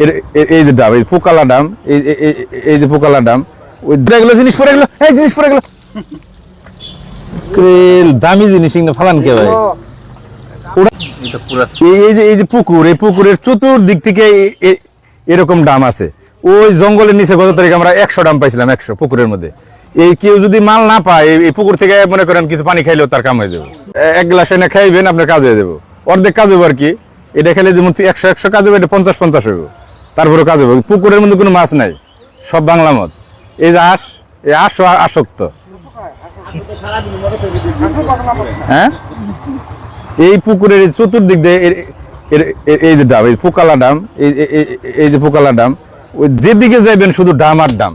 এই যে ডাম এই পোকালা ডাম, এই যে পোকালা ডাম, ওই এগুলো জিনিস পরে গেলো, এই জিনিস পরে গেলো। দামি জিনিস ফালান কে ভাই? এই- যে, এই যে পুকুর, এই পুকুরের চতুর্দিক থেকে এরকম ডাম আছে। ওই জঙ্গলের নিচে গত তারিখ আমরা একশো ডাম পাইছিলাম, একশো পুকুরের মধ্যে। এই কেউ যদি মাল না পায়, এই- পুকুর থেকে মনে করেন কিছু পানি খাইলেও তার কাম হয়ে যাবে। এক গ্লাস এনে খাইবেন, আপনার কাজ হয়ে যাবে। অর্ধেক কাজ হবে আর কি। এটা খেলে যেমন একশো একশো কাজ হবে এটা পঞ্চাশ পঞ্চাশ হবে তারপরে কাজ হবে। পুকুরের মধ্যে কোনো মাছ নাই, সব বাংলা মত এই যে আস এই আস আসক্ত। হ্যাঁ? এই পুকুরের চতুর্দিক দিয়ে এই যে ডাম, এই পোকালা ডাম, এই যে পোকালা ডাম, ওই যেদিকে যাইবেন শুধু ডাম আর ডাম।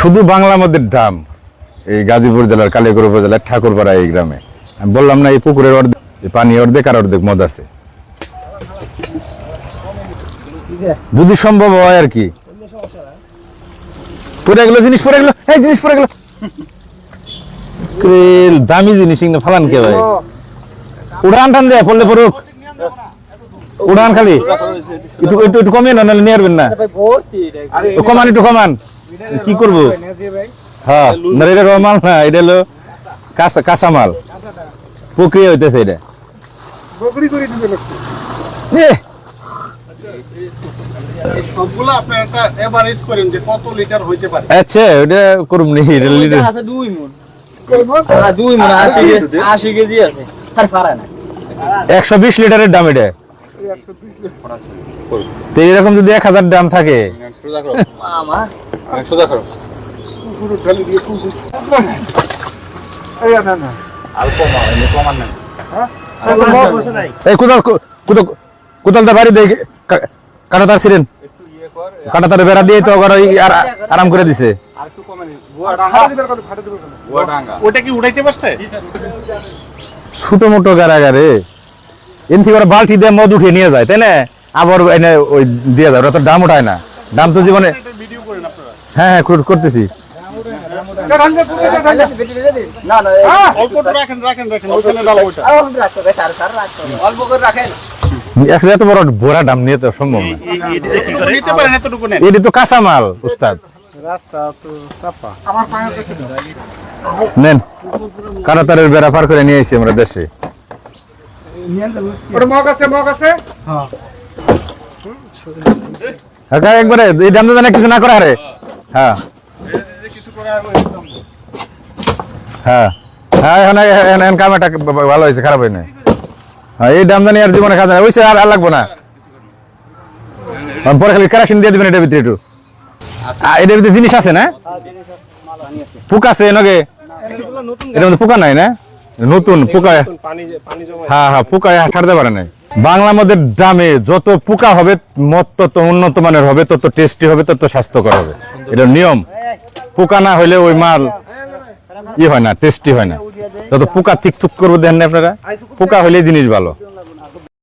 শুধু বাংলা মধ্যে ডাম। এই গাজীপুর জেলার কালিয়াকুর উপজেলার, ঠাকুরপাড়া এই গ্রামে। আমি বললাম না, এই পুকুরের অর্ধেক পানি অর্ধেক আর অর্ধেক মদ আছে। যদি সম্ভব হয় আর কি। পরে গেলো জিনিস পরে গেলো এই জিনিস পরে গেলো দামি জিনিস কিন্তু ফালান কে ভাই? উড়ান টান দেয় পড়লে পড়ুক। উড়ান খালি। একটু একটু একটু কমিয়ে না নাহলে নিয়ে আসবেন না। কমান একটু কমান। কি করব? হ্যাঁ না এটা রো মাল না এটা হলো কাঁচা কাঁচা মাল। প্রক্রিয়া হইতেছে এটা। সবগুলো আপনি একটা এভারেজ করেন যে কত লিটার হইতে পারে। আচ্ছা ওটা করুম নি লিটার। আছে দুই দুই আশি কে- কেজি আছে। আর পারে না একশো বিশ লিটারের দাম এটা। তো এরকম যদি এক হাজার দাম থাকে। মামা। পুরো ঢালি দিয়ে পুরো এই না না। এই কোদাল কোদাল কোদালটা বাড়ি দেয় কাটা তার ছিলেন? কাটা তার বেড়া দিয়ে তো আরাম করে দিছে। ওটা কি উঠাইতে পারছে? ছোট মোটো গারাগারে এন থেকে ওরা বালতি দিয়ে মদ উঠিয়ে নিয়ে যায় তাই না? আবার এনে ওই দিয়ে যায় ওরা তো দাম উঠায় না। দাম তো জীবনে ভিডিও করেন আপনারা। হ্যাঁ হ্যাঁ করতেছি। না না অল্প একটু রাখেন রাখেন রাখেন। অল্প করে রাখেন। আসলে এত বড় ভরা দাম নিয়ে তো সম্ভব না। এটি তো কাঁচা মাল উস্তাদ নেন কারাতারের বেড়া পার করে নিয়ে এসেছি আমরা দেশে। কাকা একবারে এই দাম জানা কিছু না করে আরে হ্যাঁ। কিছু করে আর হ্যাঁ। হ্যাঁ এখন এখন এখন কামাটা ভালো হয়েছে খারাপ হয় হ্যাঁ এই দাম জানি আর জীবনে যায় ওইসে আর আর লাগবো না। পরে খালি কেরাসিন দিয়ে দিবেন এটার ভিতরে একটু। এটার ভিতরে জিনিস আছে না? পোকা আছে নগে? এটার মধ্যে পোকা নাই না? নতুন পোকা। হ্যাঁ হ্যাঁ পোকা ছাড়তে পারে নাই। বাংলা মধ্যে দামে যত পোকা হবে মত তত উন্নত মানের হবে তত টেস্টি হবে তত স্বাস্থ্যকর হবে। এটা নিয়ম। পোকা না হলে ওই মাল ই হয় না টেস্টি হয় না। যত পোকা থিক থুক করব দেন না আপনারা, পোকা হলে জিনিস ভালো।